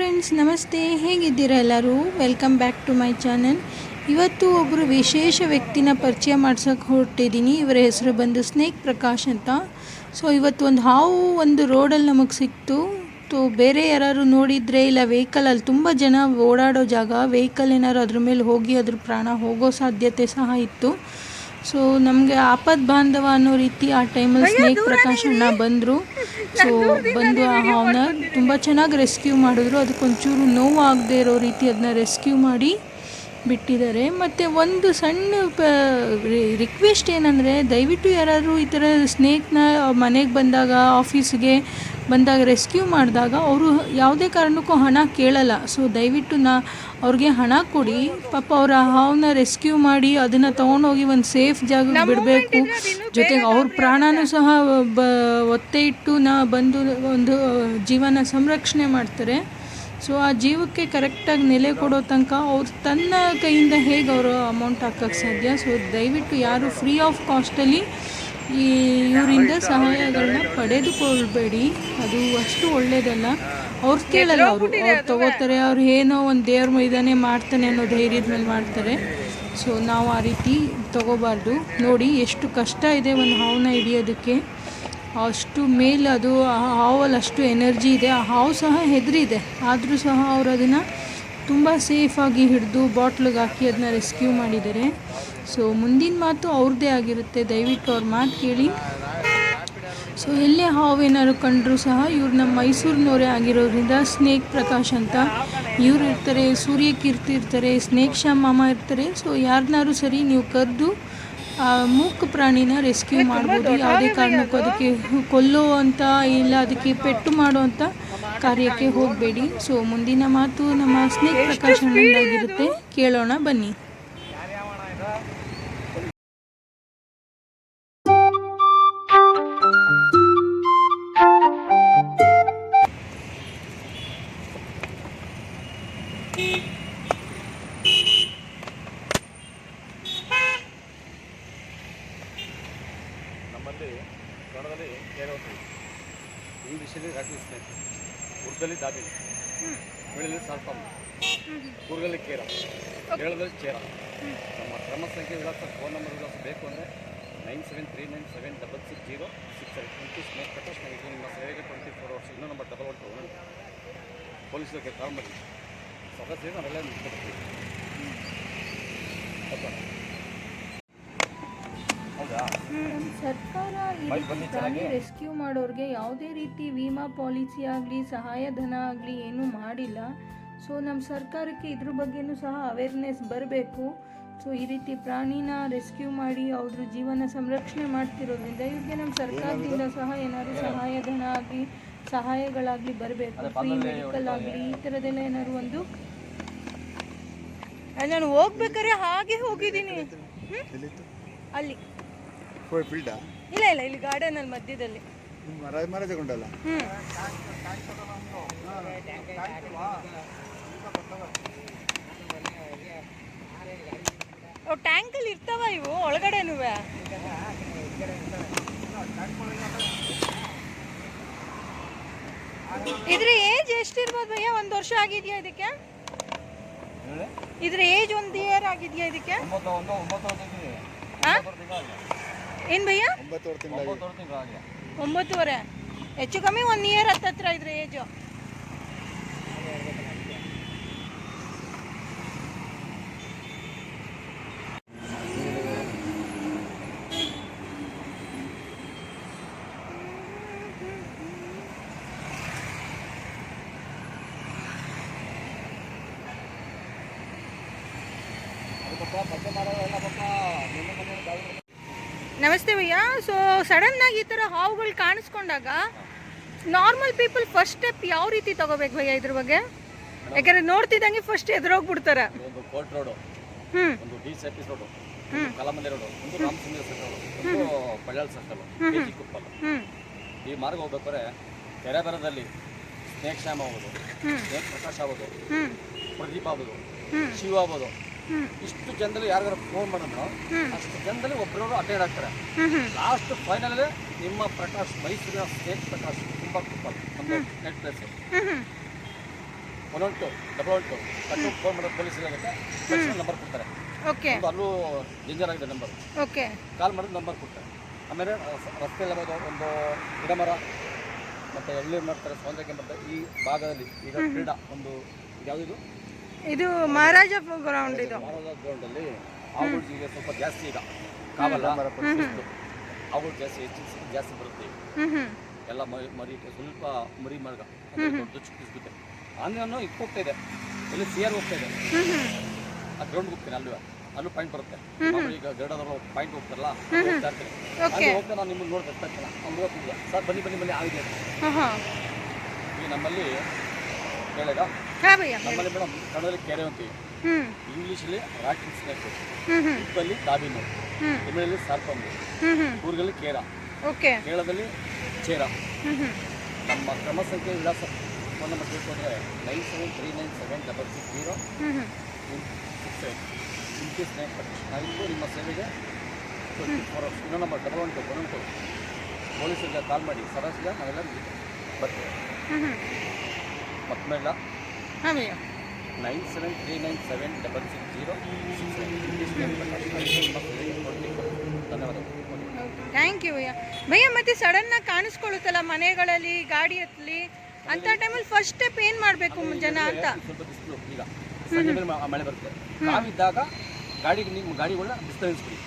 Friends ನಮಸ್ತೆ. ಹೇಗಿದ್ದೀರಾ ಎಲ್ಲರೂ? Welcome back to my channel ಇವತ್ತು ಒಬ್ಬರು ವಿಶೇಷ ವ್ಯಕ್ತಿನ ಪರಿಚಯ ಮಾಡ್ಸೋಕೆ ಹೊರಟಿದ್ದೀನಿ. ಇವರ ಹೆಸರು ಬಂದು ಸ್ನೇಕ್ ಪ್ರಕಾಶ್ ಅಂತ. ಸೊ ಇವತ್ತು ಒಂದು ಹಾವು ಒಂದು ರೋಡಲ್ಲಿ ನಮಗೆ ಸಿಕ್ತು. ಸೊ ಬೇರೆ ಯಾರು ನೋಡಿದರೆ ಇಲ್ಲ ವೆಹಿಕಲಲ್ಲಿ ತುಂಬ ಜನ ಓಡಾಡೋ ಜಾಗ ವೆಹಿಕಲ್ ಏನಾದ್ರು ಅದ್ರ ಮೇಲೆ ಹೋಗಿ ಅದ್ರ ಪ್ರಾಣ ಹೋಗೋ ಸಾಧ್ಯತೆ ಸಹ ಇತ್ತು. ಸೊ ನಮಗೆ ಆಪದ್ ಬಾಂಧವ ಅನ್ನೋ ರೀತಿ ಆ ಟೈಮಲ್ಲಿ ಸ್ನೇಕ್ ಪ್ರಕಾಶ್ ಅಣ್ಣ ಬಂದರು. ಸೊ ಬಂದು ಆ ಹಾವನ್ನ ತುಂಬ ಚೆನ್ನಾಗಿ ರೆಸ್ಕ್ಯೂ ಮಾಡಿದ್ರು. ಅದಕ್ಕೊಂಚೂರು ನೋವು ಆಗದೆ ಇರೋ ರೀತಿ ಅದನ್ನ ರೆಸ್ಕ್ಯೂ ಮಾಡಿ ಬಿಟ್ಟಿದ್ದಾರೆ. ಮತ್ತು ಒಂದು ಸಣ್ಣ ಪ ರಿಕ್ವೆಸ್ಟ್ ಏನಂದರೆ ದಯವಿಟ್ಟು ಯಾರಾದರೂ ಈ ಥರ ಸ್ನೇಕ್ನ ಮನೆಗೆ ಬಂದಾಗ ಆಫೀಸ್ಗೆ ಬಂದಾಗ ರೆಸ್ಕ್ಯೂ ಮಾಡಿದಾಗ ಅವರು ಯಾವುದೇ ಕಾರಣಕ್ಕೂ ಹಣ ಕೇಳಲ್ಲ. ಸೊ ದಯವಿಟ್ಟು ನಾ ಅವ್ರಿಗೆ ಹಣ ಕೊಡಿ. ಪಾಪ ಅವರ ಹಾವನ್ನ ರೆಸ್ಕ್ಯೂ ಮಾಡಿ ಅದನ್ನು ತೊಗೊಂಡೋಗಿ ಒಂದು ಸೇಫ್ ಜಾಗಕ್ಕೆ ಬಿಡಬೇಕು. ಜೊತೆಗೆ ಅವ್ರ ಪ್ರಾಣನೂ ಸಹ ಬ ಒತ್ತೆ ಇಟ್ಟು ನಾ ಬಂದು ಒಂದು ಜೀವನ ಸಂರಕ್ಷಣೆ ಮಾಡ್ತಾರೆ. ಸೊ ಆ ಜೀವಕ್ಕೆ ಕರೆಕ್ಟಾಗಿ ನೆಲೆ ಕೊಡೋ ತನಕ ಅವ್ರು ತನ್ನ ಕೈಯಿಂದ ಹೇಗೆ ಅವರು ಅಮೌಂಟ್ ಹಾಕೋಕ್ಕೆ ಸಾಧ್ಯ? ಸೊ ದಯವಿಟ್ಟು ಯಾರು ಫ್ರೀ ಆಫ್ ಕಾಸ್ಟಲ್ಲಿ ಈ ಇವರಿಂದ ಸಹಾಯಗಳನ್ನ ಪಡೆದುಕೊಳ್ಬೇಡಿ. ಅದು ಅಷ್ಟು ಒಳ್ಳೆಯದಲ್ಲ ಅವ್ರು ಕೇಳಲ್ಲ ಅವರು. ಅವ್ರು ತಗೋತಾರೆ, ಅವ್ರು ಏನೋ ಒಂದು ದೇವ್ರ ಮೈದಾನೆ ಮಾಡ್ತಾನೆ ಅನ್ನೋ ಧೈರ್ಯದ ಮೇಲೆ ಮಾಡ್ತಾರೆ. ಸೊ ನಾವು ಆ ರೀತಿ ತಗೋಬಾರ್ದು. ನೋಡಿ, ಎಷ್ಟು ಕಷ್ಟ ಇದೆ ಒಂದು ಹಾವನ್ನ ಹಿಡಿಯೋದಕ್ಕೆ. ಅಷ್ಟು ಮೇಲೆ ಅದು, ಆ ಹಾವಲ್ಲಿ ಅಷ್ಟು ಎನರ್ಜಿ ಇದೆ. ಆ ಹಾವು ಸಹ ಹೆದರಿದೆ. ಆದರೂ ಸಹ ಅವರು ಅದನ್ನು ತುಂಬ ಸೇಫಾಗಿ ಹಿಡಿದು ಬಾಟ್ಲಿಗೆ ಹಾಕಿ ಅದನ್ನ ರೆಸ್ಕ್ಯೂ ಮಾಡಿದ್ದಾರೆ. ಸೊ ಮುಂದಿನ ಮಾತು ಅವ್ರದ್ದೇ ಆಗಿರುತ್ತೆ. ದಯವಿಟ್ಟು ಅವ್ರ ಮಾತು ಕೇಳಿ. ಸೊ ಎಲ್ಲೇ ಹಾವು ಏನಾದ್ರು ಕಂಡರೂ ಸಹ ಇವ್ರು ನಮ್ಮ ಮೈಸೂರಿನವರೇ ಆಗಿರೋದ್ರಿಂದ ಸ್ನೇಕ್ ಪ್ರಕಾಶ್ ಅಂತ ಇವ್ರು ಇರ್ತಾರೆ, ಸೂರ್ಯಕೀರ್ತಿ ಇರ್ತಾರೆ, ಸ್ನೇಕ್ ಶ್ಯಾಮ್ ಮಾಮ ಇರ್ತಾರೆ. ಸೊ ಯಾರನ್ನಾರು ಸರಿ ನೀವು ಕರೆದು ಆ ಮೂಕ ಪ್ರಾಣಿನ ರೆಸ್ಕ್ಯೂ ಮಾಡ್ಬೋದು. ಯಾವುದೇ ಕಾರಣಕ್ಕೂ ಅದಕ್ಕೆ ಕೊಲ್ಲೋ ಅಂತ ಇಲ್ಲ, ಅದಕ್ಕೆ ಪೆಟ್ಟು ಮಾಡೋ ಅಂತ ಕಾರ್ಯಕ್ಕೆ ಹೋಗಬೇಡಿ. ಸೊ ಮುಂದಿನ ಮಾತು ನಮ್ಮ ಸ್ನೇಕ್ ಪ್ರಕಾಶ್ ಆಗಿರುತ್ತೆ ಕೇಳೋಣ ಬನ್ನಿ. ರಾಟ್ಲಿ ಸ್ನೇಕ್ ಉರ್ದಲ್ಲಿ ದಾದಿ ತಮಿಳಲ್ಲಿ ಸರ್ಪಮ್ಮ ಕೂರ್ಗಲ್ಲಿ ಕೇರ. ಕೇರಳದಲ್ಲಿ ಚೇರ. ನಮ್ಮ ಕ್ರಮ ಸಂಖ್ಯೆ ವಿಳಾಸ ಫೋನ್ ನಂಬರ್ ವಿಳಾಸ ಬೇಕು ಅಂದರೆ nine seven three nine seven double six zero six seven. Twenty snake Prakash ನನಗೆ ನಿಮ್ಮ ಸೇವೆಗೆ ಟ್ವೆಂಟಿ ಫೋರ್ ಅವರ್ಸ್ ಇನ್ನೂ number double one two one ಪೊಲೀಸರಿಗೆ ಮಾಡಿ. ಸದಸ್ಯರು ನಾವೆಲ್ಲ ನಿಂತ್ಕೊಳ್ತೀವಿ ಸರ್ಕಾರ ಈ ರೀತಿ ಪ್ರಾಣಿ ರೆಸ್ಕ್ಯೂ ಮಾಡೋರಿಗೆ ಯಾವುದೇ ರೀತಿ ವಿಮಾ ಪಾಲಿಸಿ ಆಗಲಿ ಸಹಾಯಧನ ಆಗಲಿ ಏನೂ ಮಾಡಿಲ್ಲ. ಸೊ ನಮ್ಮ ಸರ್ಕಾರಕ್ಕೆ ಇದ್ರ ಬಗ್ಗೆನೂ ಸಹ ಅವೇರ್ನೆಸ್ ಬರಬೇಕು. ಸೊ ಈ ರೀತಿ ಪ್ರಾಣಿನ ರೆಸ್ಕ್ಯೂ ಮಾಡಿ ಅವ್ರ ಜೀವನ ಸಂರಕ್ಷಣೆ ಮಾಡ್ತಿರೋದ್ರಿಂದ ಇವ್ರಿಗೆ ನಮ್ಮ ಸರ್ಕಾರದಿಂದ ಸಹ ಏನಾದರೂ ಸಹಾಯಧನ ಆಗಲಿ ಸಹಾಯಗಳಾಗಲಿ ಬರಬೇಕು. ಫ್ರೀ ಮೆಡಿಕಲ್ ಆಗಲಿ ಈ ಥರದ್ದೆಲ್ಲ ಏನಾದ್ರು ಒಂದು? ನಾನು ಹೋಗ್ಬೇಕಾದ್ರೆ ಹಾಗೆ ಹೋಗಿದ್ದೀನಿ. ಅಲ್ಲಿ. ಫೀಲ್ಡಾ ಇಲ್ಲ ಇಲ್ಲ ಇಲ್ಲಿ ಗಾರ್ಡನ್ ಅಲ್ಲಿ ಮಧ್ಯದಲ್ಲಿ. ಮರ ಮರ ತಗೊಂಡಲ್ಲ? ಹ್ಮ್. ಟ್ಯಾಂಕ್ ಅಲ್ಲಿ ಇರ್ತಾವ ಇವು ಒಳಗಡೆನು ಇದ್ರ ಏಜ್ ಎಷ್ಟಿರ್ಬೋದು ಭಯ್ಯ? ಒಂದು ವರ್ಷ ಆಗಿದ್ಯಾ ಇದಕ್ಕೆ? ಇದ್ರ ಏಜ್ ಒಂದ್ ಇಯರ್ ಆಗಿದ್ಯಾ ಇದಕ್ಕೆ? ಏನ್ ಭಯ್ಯ? ಒಂಬತ್ತುವರೆ. ತಿಂಗಳ ಒಂಬತ್ತು ತಿಂಗಳು ಆಗಿದೆ ಒಂಬತ್ತುವರೆ ಹೆಚ್ಚು ಕಮ್ಮಿ ಒನ್ ಇಯರ್ ಹತ್ತತ್ರ ಇದ್ರ ಏಜು ಅದು ಪಾಪ ಪತ್ತೆ ಮಾಡೋದೆಲ್ಲ ಪಾಪ ನಿನ್ನೆ ಮೊನ್ನೆ ಗಾಳಿ ನಮಸ್ತೆ ಭಯ್ಯ. ಸೊ ಸಡನ್ ಆಗಿ ಈ ಥರ ಹಾವುಗಳು ಕಾಣಿಸ್ಕೊಂಡಾಗ ನಾರ್ಮಲ್ ಪೀಪಲ್ ಫಸ್ಟ್ ಸ್ಟೆಪ್ ಯಾವ ರೀತಿ ತಗೋಬೇಕು ಭಯ್ಯ ಇದ್ರ ಬಗ್ಗೆ? ಯಾಕಂದ್ರೆ ನೋಡ್ತಿದ್ದಂಗೆ ಫಸ್ಟ್ ಎದುರೋಗ್ಬಿಡ್ತಾರೆ. ಒಂದು ಕೋರ್ಟ್ ರೋಡು ಹ್ಮ್. ಒಂದು ಡಿ ಸಿ ಆಫೀಸ್ ರೋಡು ಒಂದು ಕಲಮಂದಿ ರೋಡು ಒಂದು ರಾಮಚಂದ್ರ ಸರ್ಕಲ್ ಒಂದು ಬಳ್ಳಾಳ್ ಸರ್ಕಲ್ ಕೆ ಕುಪ್ಪಲ್. ಈ ಮಾರ್ಗ ಹೋಗ್ಬೇಕಾದ್ರೆ ಕೆರೆಬರದಲ್ಲಿ ಸ್ನೇಕ್ ಶ್ಯಾಮ್ ಆಗ್ಬೋದು ಹ್ಮ್. ಸ್ನೇಕ್ ಪ್ರಕಾಶ್ ಆಗೋದು ಪ್ರದೀಪ್ ಆಗೋದು. ಶಿವ ಆಗ್ಬೋದು ಹ್ಮ್. ಇಷ್ಟು ಜನದಲ್ಲಿ ಯಾರಿಗಾರು ಫೋನ್ ಮಾಡಿದ್ರು ಅಷ್ಟು ಜನದಲ್ಲಿ ಒಬ್ಬರವರು ಅಟೆಂಡ್ ಆಗ್ತಾರೆ. ಲಾಸ್ಟ್ ಫೈನಲ್ ನಿಮ್ಮ ಪ್ರಕಾಶ್ ಮೈಸೂರಿನ ಸ್ಟೇಟ್ ಪ್ರಕಾಶ್ ತುಂಬಾ ಕುಪ್ಪಲ್ ಒಂದು net place one one two double one two ಕಟ್ಟು ಫೋನ್ ಮಾಡೋದು ಪೊಲೀಸ್ ಇಲಾಖೆ ತಕ್ಷಣ ನಂಬರ್ ಕೊಡ್ತಾರೆ. ಅಲ್ಲೂ ಡೇಂಜರ್ ಆಗಿದೆ ನಂಬರ್ ಓಕೆ. ಕಾಲ್ ಮಾಡಿದ್ರೆ ನಂಬರ್ ಕೊಡ್ತಾರೆ. ಆಮೇಲೆ ರಸ್ತೆ ರಸ್ತೆಯಲ್ಲಿ ಒಂದು ಗಿಡ ಮರ ಮತ್ತು ಎಳ್ನೀರು ಮಾಡ್ತಾರೆ ಸೌಂದರ್ಯ ಮಾಡ್ತಾರೆ ಈ ಭಾಗದಲ್ಲಿ ಈಗ ಕ್ರೀಡಾ ಒಂದು ಯಾವುದಿದು ಇದು ಮಹಾರಾಜ ಗ್ರೌಂಡ್ ಇದು. ಗ್ರೌಂಡಲ್ಲಿ ಅವುಗಳು ಈಗ ಸ್ವಲ್ಪ ಜಾಸ್ತಿ ಈಗ. ಕಾವಲ್ಲ. ಅವುಗಳು ಜಾಸ್ತಿ ಹೆಚ್ಚು ಜಾಸ್ತಿ ಬರುತ್ತೆ. ಎಲ್ಲ ಮರಿ ಮರಿ ಸ್ವಲ್ಪ ಮರಿ ಮರ್ಗ. ದೊಡ್ಡ ಚಿಕ್ಕ ಸಿಗುತ್ತೆ ಆಂಧ್ರನು ಇದಕ್ಕೆ ಹೋಗ್ತಾ ಇದೆ. ಇಲ್ಲಿ ಸಿ ಆರ್ ಹೋಗ್ತಾ ಇದೆ. ಆ ಗ್ರೌಂಡ್ ಹೋಗ್ತೀನಿ ಅಲ್ಲೂ. ಅಲ್ಲೂ ಪಾಯಿಂಟ್ ಬರುತ್ತೆ. ಈಗ ಗರುಡದವರು ಪಾಯಿಂಟ್ ಹೋಗ್ತಾರಲ್ಲ ಅಲ್ಲಿ ಹೋಗ್ತಾ ಇರ್ತೀನಿ. ಅಲ್ಲಿ ಹೋಗ್ತಾ ನಾನು ನಿಮ್ಮನ್ನು ನೋಡ್ತಾ ತಕ್ಷಣ. ಅವ್ನು ಹೋಗ್ತಿದ್ದೆ ಸರ್ ಬನ್ನಿ ಬನ್ನಿ ಬನ್ನಿ ಆಗಿದೆ ಈಗ ನಮ್ಮಲ್ಲಿ ಕೇಳಿದ ಹಾಂ ಭಯ್ಯ ನಮ್ಮಲ್ಲಿ ಮೇಡಮ್ ಕನ್ನಡದಲ್ಲಿ ಕೆರೆ ಅಂತೀವಿ ಇಂಗ್ಲೀಷಲ್ಲಿ ರಾಕಿಂಗ್ ಸ್ನೇಕ್ ತಮಿಳಲ್ಲಿ ಸಾರ್ಪಂಬು ಹ್ಞೂ ಹ್ಞೂ ಕೂರ್ಗಲ್ಲಿ ಕೇರ. ಓಕೆ. ಕೇರಳದಲ್ಲಿ ಚೇರ. ನಮ್ಮ ಕ್ರಮ ಸಂಖ್ಯೆ ವಿಳಾಸ ಫೋನ್ ನಂಬರ್ ತಿಳ್ಕೊಂಡ್ರೆ nine seven three nine seven double six zero. Six ನಿಮ್ಮ ಸೇವೆಗೆ four number double one two one two ಪೊಲೀಸರಿಗೆ ಕಾಲ್ ಮಾಡಿ. ಸರಸ್ಗೆ ನಾವೆಲ್ಲ ಬರ್ತೇವೆ. ಮತ್ತಮೇಲೆ ಹಾಂ bhaiya nine seven three nine seven double six zero thank you bhaiya ಭಯ್ಯ ಮತ್ತೆ ಸಡನ್ನಾಗಿ ಕಾಣಿಸ್ಕೊಳ್ಳುತ್ತಲ್ಲ ಮನೆಗಳಲ್ಲಿ ಗಾಡಿ ಹತ್ತಲಿ ಅಂಥ ಟೈಮಲ್ಲಿ ಫಸ್ಟ್ ಸ್ಟೆಪ್ ಏನು ಮಾಡಬೇಕು ಜನ ಅಂತ? ಸ್ವಲ್ಪ ಬಿಸಿಲು ಈಗ. ಸಂಜೆ ಮಳೆ ಬರುತ್ತೆ. ನಾವಿದ್ದಾಗ ಗಾಡಿ ನಿಮ್ಮ ಗಾಡಿಗಳನ್ನ ಬಿಸಿಲು ನಿಲ್ಲಿಸ್ಬಿಡಿ.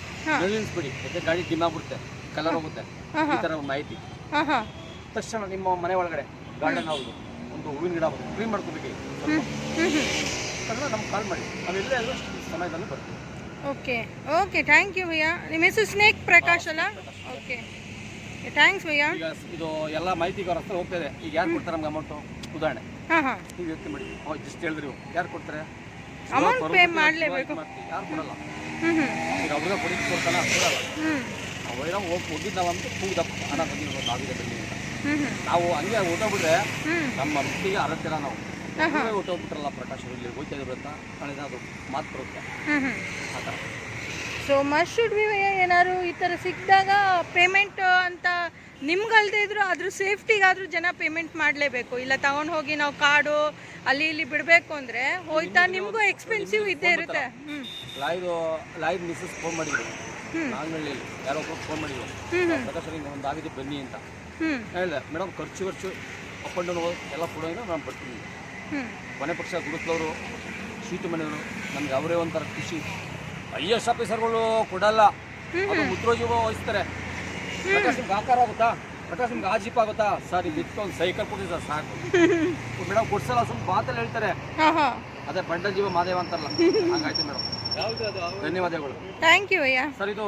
ನಿಲ್ಲಿಸ್ಬಿಡಿ ಯಾಕೆ ಗಾಡಿ ಡಿಮ್ ಆಗ್ಬಿಡುತ್ತೆ. ಕಲರ್ ಹೋಗುತ್ತೆ. ಈ ಥರ ಒಂದು ಮಾಹಿತಿ. ತಕ್ಷಣ ನಿಮ್ಮ ಮನೆ ಒಳಗಡೆ ಗಾರ್ಡನ್ ಹೌದು. ಒಂದು ಹೂವಿನ ಗಿಡ ಕ್ಲೀನ್ ಮಾಡ್ಕೋಬೇಕು ತಕ್ಷಣ ನಮ್ಗೆ ಕಾಲ್ ಮಾಡಿ. ನಾವೆಲ್ಲೇ ಆದರೂ ಸಮಯದಲ್ಲಿ ಬರ್ತೀವಿ. ಓಕೆ ಓಕೆ ಥ್ಯಾಂಕ್ ಯು ಭಯ್ಯ. ನಿಮ್ಮ ಹೆಸರು ಸ್ನೇಕ್ ಪ್ರಕಾಶ್ ಅಲ್ಲ? ಓಕೆ ಥ್ಯಾಂಕ್ಸ್ ಭಯ್ಯ. ಈಗ ಇದು ಎಲ್ಲ ಮಾಹಿತಿಗೆ ಅವ್ರ ಹತ್ರ ಹೋಗ್ತಾ ಇದೆ. ಈಗ ಯಾರು ಕೊಡ್ತಾರೆ ನಮ್ಗೆ ಅಮೌಂಟು ಉದಾಹರಣೆ. ಹಾಂ ಹಾಂ. ನೀವು ಯೋಚನೆ ಮಾಡಿ. ಅವಾಗ ಜಸ್ಟ್ ಹೇಳಿದ್ರಿ ನೀವು ಯಾರು ಕೊಡ್ತಾರೆ? ಅಮೌಂಟ್ ಪೇ ಮಾಡಲೇಬೇಕು. ಯಾರು ಕೊಡಲ್ಲ? ಹ್ಞೂ ಹ್ಞೂ ಈಗ ಅವ್ರಿಗೆ ಕೊಡಿ ಕೊಡ್ತಾನ ಕೊಡಲ್ಲ. ಹ್ಞೂ ಅವೇನೋ ಹೋಗಿ ಹೋಗಿದ್ದಾವ ಅಂತ ಕೂಗಿದಪ್ಪ. ಹಣ ಬಂದಿರೋ ಆಗಿದೆ ಬನ್ನಿ ಅಂತ ನಾವು ಹಂಗೆ ಓದೋಗ್ಬಿಟ್ರೆ ನಮ್ಮ ಮಕ್ಕಳಿಗೆ ಅರತ್ತಿರ ನಾವು. ನೀವೇ ಹೊಟ್ಟೋಗ್ಬಿಟ್ರಲ್ಲ ಪ್ರಕಾಶ್ ಇಲ್ಲಿ ಹೋಗ್ತಾ ಅದು ಮಾತು ಬರುತ್ತೆ. ಆ ಥರ. ಸೊ ಬಿ ಏನಾದ್ರು ಈ ಥರ ಸಿಕ್ಕಿದಾಗ ಪೇಮೆಂಟ್ ಅಂತ ನಿಮ್ಗಲ್ದೇ ಇದ್ರು ಅದ್ರ ಸೇಫ್ಟಿಗಾದ್ರೂ ಜನ ಪೇಮೆಂಟ್ ಮಾಡಲೇಬೇಕು. ಇಲ್ಲ ತಗೊಂಡು ಹೋಗಿ ನಾವು ಕಾಡು ಅಲ್ಲಿ ಇಲ್ಲಿ ಬಿಡಬೇಕು ಅಂದರೆ ಹೋಯ್ತಾ ನಿಮಗೂ ಎಕ್ಸ್ಪೆನ್ಸಿವ್ ಇದ್ದೇ ಇರುತ್ತೆ. ಲೈವ್ ಲಾಯ್ದು ಮಿಸ್ಸಸ್ ಫೋನ್ ಮಾಡಿದ್ರು. ನಾಗನಹಳ್ಳಿ ಯಾರೋ ಒಬ್ಬರು ಫೋನ್ ಮಾಡಿದ್ರು. ಪ್ರಕಾಶ್ ಒಂದು ಆಗಿದೆ ಬನ್ನಿ ಅಂತ. ಹೇಳಿದೆ ಮೇಡಮ್ ಖರ್ಚು ಖರ್ಚು ಅಪ್ ಆ್ಯಂಡ್ ಡೌನ್ ಎಲ್ಲ ಕೊಡೋದ್ರೆ ನಾನು ಬರ್ತೀನಿ. ಕೊನೆ ಪಕ್ಷ ಗುರುತ್ಲವರು ಸೀಟು ಮನೆಯವರು ನಮ್ಗೆ ಅವರೇ ಒಂಥರ ಖುಷಿ. ಐ ಎಸ್ ಆಫೀಸರ್ಗಳು ಕೊಡಲ್ಲ. ಅದು ಮುದ್ರೋಜೀವ ವಹಿಸ್ತಾರೆ. ಪ್ರಕಾಶ್ ನಿಮ್ಗೆ ಆಕಾರ ಆಗುತ್ತಾ? ಪ್ರಕಾಶ್ ನಿಮ್ಗೆ ಆ ಜೀಪ್ ಆಗುತ್ತಾ? ಸರ್ ಇಲ್ಲಿ ಇತ್ತು ಒಂದು ಸೈಕಲ್ ಕೊಡಿ ಸರ್ ಸಾಕು. ಮೇಡಮ್ ಕೊಡ್ಸಲ್ಲ ಸ್ವಲ್ಪ ಮಾತಲ್ಲಿ ಹೇಳ್ತಾರೆ. ಹಾಂ ಹಾಂ. ಅದೇ ಬಂಡ ಜೀವ ಮಾದೇವ ಅಂತಾರಲ್ಲ. ಹಂಗಾಯ್ತು ಮೇಡಮ್. ಧನ್ಯವಾದಗಳು. ಥ್ಯಾಂಕ್ ಯು ಸರ್ ಇದು